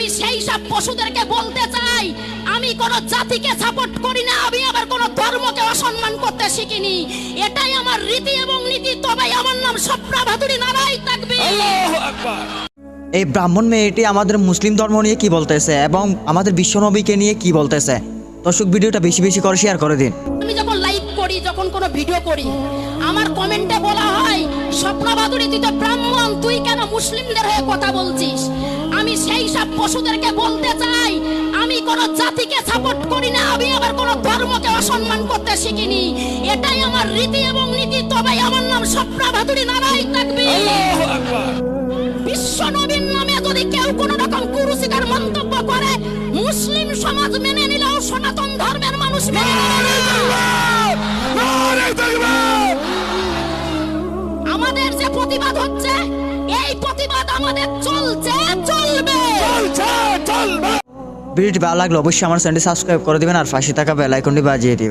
আমি সেই সব পশুদেরকে বলতে চাই। আমি কোন জাতিকে সাপোর্ট করি না আমি আবার কোন ধর্মকে অসম্মান করতে শিখিনি। এটাই আমার রীতি এবং নীতি তবে আমার নাম স্বপ্না ভাদুরী নারাই থাকবে এই ব্রাহ্মণ মেয়েটি আমাদের মুসলিম ধর্ম নিয়ে কি বলতেছে এবং আমাদের বিশ্বনবীকে নিয়ে কি বলতেছে? দর্শক ভিডিওটা বেশি বেশি করে শেয়ার করে দিন। আমি যখন লাইভ করি যখন কোনো ভিডিও করি আমার কমেন্টে বলা হয় স্বপ্না ভাদুরী তুই তো ব্রাহ্মণ তুই কেন মুসলিমদের হয়ে কথা বলছিস? আমি সেই সব পশুদেরকে বলতে চাই। আমি কোন জাতিকে সাপোর্ট করি না আমি আবার কোন ধর্মকে অসম্মান করতে শিখিনি। এটাই আমার রীতি এবং নীতি তবে আমার নাম স্বপ্না ভাদুরী নারাই থাকবে। বিশ্ব নবীর নামে যদি কেউ কোন রকম কুরুচিকার মন্তব্য করে মুসলিম সমাজ মেনে নিলেও সনাতন ধর্মের মানুষ মেনে আমাদের যে প্রতিবাদ হচ্ছে এই প্রতিবাদ আমাদের চলছে চলবে। ভিডিওটি ভালো লাগলে অবশ্যই আমার চ্যানেলটি সাবস্ক্রাইব করে দিবেন আর ফাঁসি থাকা বেল আইকনটি বাজিয়ে দিবেন।